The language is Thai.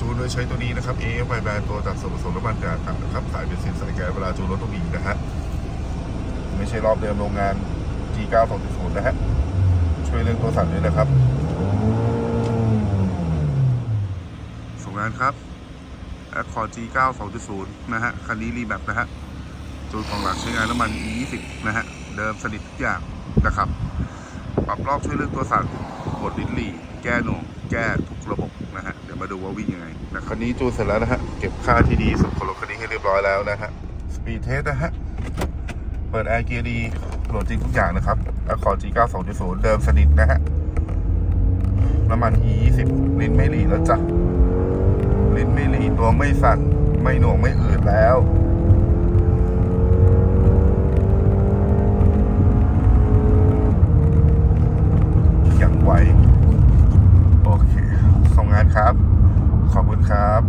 จูนโดยใช้ตัวนี้นะครับ AF แบรนด์ตัวจากส่วนผสมน้ำมันยางครับนะครับขายเป็นสินใส่แก๊สเวลาจูนรถต้องมีนะฮะ ไม่ใช่รอบเดิมโรงงาน G9 2.0 นะฮะ ช่วยเรื่องตัวสั่นด้วยนะครับส่งงานครับ Accord G9 2.0 นะฮะ คันนี้รีแมปนะฮะ จูนของหลักใช้งานน้ำมัน E20 นะฮะ เดิมสนิททุกอย่างนะครับ ปรับรอบช่วยเรื่องตัวสั่นกดลิ้นหลีแก้หน่วงแก้ทุกระ มาดูว่าวิ่งยังไงนะคันนี้จูนเสร็จแล้วนะฮะ เก็บค่าที่ดีสุดของรถคันนี้ให้เรียบร้อยแล้วนะฮะ สปีดเทสนะฮะ เปิดแอร์เกียร์ดีโหลดจริงทุกอย่างนะครับ Accord G9 2.0 เดิมสนิทนะฮะ น้ำมัน E20 ลิ้นไม่หลีแล้วจ้ะ ลิ้นไม่หลีตัวไม่สั่น ไม่หน่วงไม่อืดแล้ว อย่างไว โอเค ส่งงานครับ ขอบคุณครับ